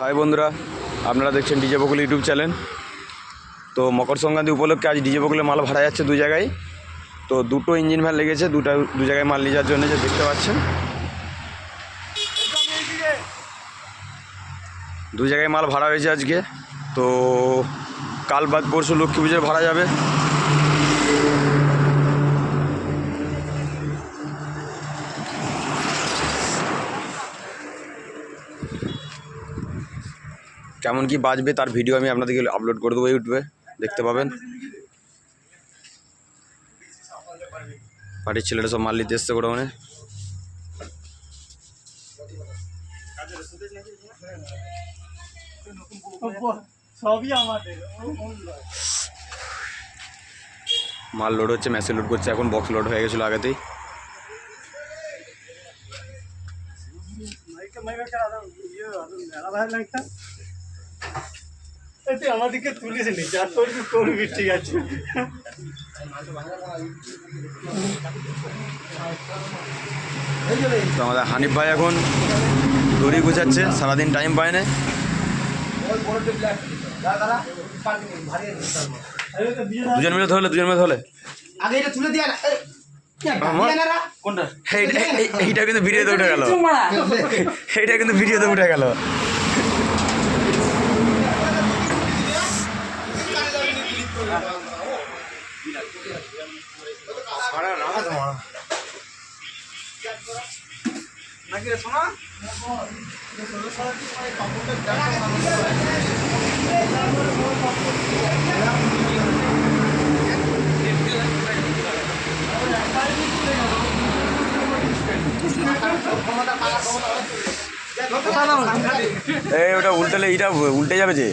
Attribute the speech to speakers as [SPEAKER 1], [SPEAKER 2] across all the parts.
[SPEAKER 1] High বন্ধুরা, আপনারা দেখছেন ডিজে বকুল ইউটিউব চ্যানেল। তো মকর সংক্রান্তি উপলক্ষে আজ ডিজে বকুলের মাল ভাড়া যাচ্ছে দু জায়গায়। তো দুটো ইঞ্জিন ভ্যান লেগেছে, দুটা দু জায়গায় মাল নিয়ে যাওয়ার জন্য যে দেখতে পাচ্ছেন। দু জায়গায় মাল ভাড়া হয়েছে আজকে। তো কাল বাদ পরশু লক্ষ্মী পুজোর ভাড়া যাবে। কেমন কি বাজবে তার ভিডিও আমি আপনাদেরকে আপলোড করে দেবো ইউটিউবে, দেখতে পাবেন। পার্টির ছেলেটা সব মাল নিতে এসছে
[SPEAKER 2] সবই আমাদের
[SPEAKER 1] মাল লোড হচ্ছে মেসেজ লোড করছে, এখন বক্স লোড হয়ে গেছিল আগেতেই।
[SPEAKER 2] মাইকে মাইকে এতে আমাদেরকে তুলিস নি যা করবি করবি ঠিক আছে।
[SPEAKER 1] তো আমাদের হানিফ ভাই এখন দড়ি গুছাচ্ছে সারাদিন টাইম পায় না। দুজন মিলে ধরলে দুজন মিলে ধরলে।
[SPEAKER 3] আগে এটা তুলে দিয়া এই-
[SPEAKER 1] এইটা কিন্তু ভিডিওতে উঠে গেল। এইটা কিন্তু ভিডিওতে উঠে গেল।
[SPEAKER 3] নাকি রে শোনা
[SPEAKER 1] এই ওটা উল্টালে এইটা উল্টে যাবে যে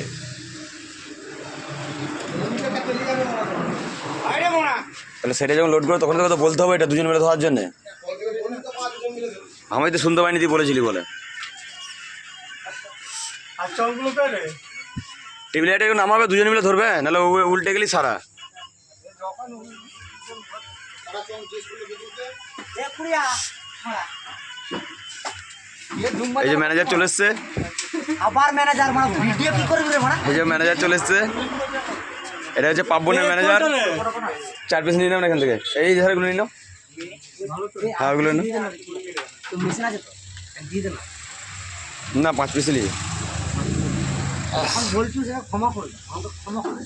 [SPEAKER 3] আরে মোনা
[SPEAKER 1] তাহলে সেটা যখন লোড করো তখন তো বলতে হবে এটা দুজন মিলে ধরার জন্যে। আমি তো শুনতে পাইনি তুই বলেছিলি বলে। এটা একটু নামাবে দুজন মিলে ধরবে নাহলে উল্টে গেলি সারা।
[SPEAKER 3] হ্যাঁ।
[SPEAKER 1] এই যে ম্যানেজার চলে এসছে।
[SPEAKER 3] আবার ম্যানেজার মানে ভিডিও কি করবি রে মানে?
[SPEAKER 1] এই যে ম্যানেজার চলে এসছে। এটা হচ্ছে পাব্বনের ম্যানেজার চার পিস নিয়ে নাও না এখান থেকে। এই ধারগুলো নিয়ে নাও।
[SPEAKER 3] দেন
[SPEAKER 1] না পাঁচ পিস নিয়ে।
[SPEAKER 3] বলছি ক্ষমা করবে ক্ষমা করবে